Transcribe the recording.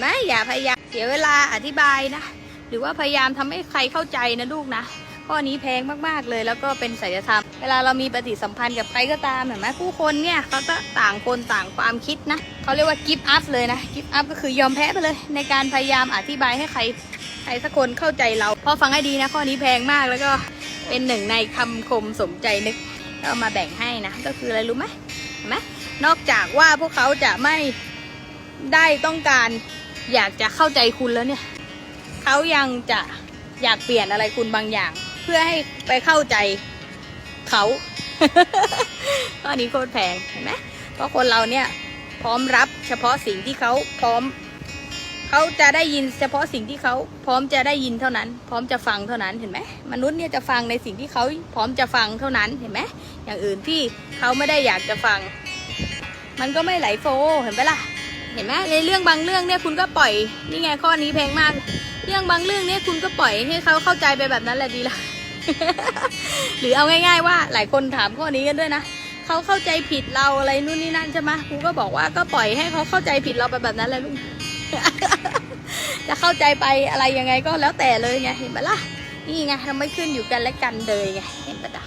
ไหมอย่าพยายามเสียเวลาอธิบายนะ หรือว่าพยายามทำให้ใครเข้าใจนะลูกนะข้อนี้แพงมากๆเลยแล้วก็เป็นศิลธรรม เวลาเรามีปฏิสัมพันธ์กับใครก็ตามเห็นไหมผู้คนเนี่ยเขาก็ต่างคนต่างความคิดนะเขาเรียกว่ากิฟต์อัพเลยนะกิฟต์อัพก็คือยอมแพ้ไปเลย ในการพยายามอธิบายให้ใครใครสักคนเข้าใจเราพราะฟังให้ดีนะข้อนี้แพงมากแล้วก็เป็นหนึ่งในคำคมสมใจนึกก็เอามาแบ่งให้นะ ก็คืออะไรรู้ไหมเห็นไหมนอกจากว่าพวกเขาจะไม่ได้ต้องการ อยากจะเข้าใจคุณแล้วเนี่ย เขายังจะอยากเปลี่ยนอะไรคุณบางอย่าง เพื่อให้ไปเข้าใจเขาข้อนี้โคตรแพงเห็นไหมเพราะคนเราเนี่ย พร้อมรับเฉพาะสิ่งที่เขาพร้อม เขาจะได้ยินเฉพาะสิ่งที่เขาพร้อมจะได้ยินเท่านั้น พร้อมจะฟังเท่านั้นเห็นไหมมนุษย์เนี่ยจะฟังในสิ่งที่เขาพร้อมจะฟังเท่านั้นเห็นไหมอย่างอื่นที่เขาไม่ได้อยากจะฟัง มันก็ไม่ไหลโฟเห็นไหมล่ะ เห็นไหมในเรื่องบางเรื่องเนี่ยคุณก็ปล่อยนี่ไงข้อนี้แพงมาก เรื่องบางเรื่องเนี่ยคุณก็ปล่อยให้เขาเข้าใจไปแบบนั้นแหละดีละหรือเอาง่าย ๆ ว่าหลายคนถามข้อนี้กันด้วยนะเขาเข้าใจผิดเราอะไรนู่นนี่นั่นใช่ไหมครูก็บอกว่าก็ปล่อยให้เขาเข้าใจผิดเราไปแบบนั้นแหละลูกจะเข้าใจไปอะไรยังไงก็แล้วแต่เลยไงเห็นปะล่ะนี่ไงทำไม่ขึ้นอยู่กันและกันเลยไงเห็นปะจ๊ะ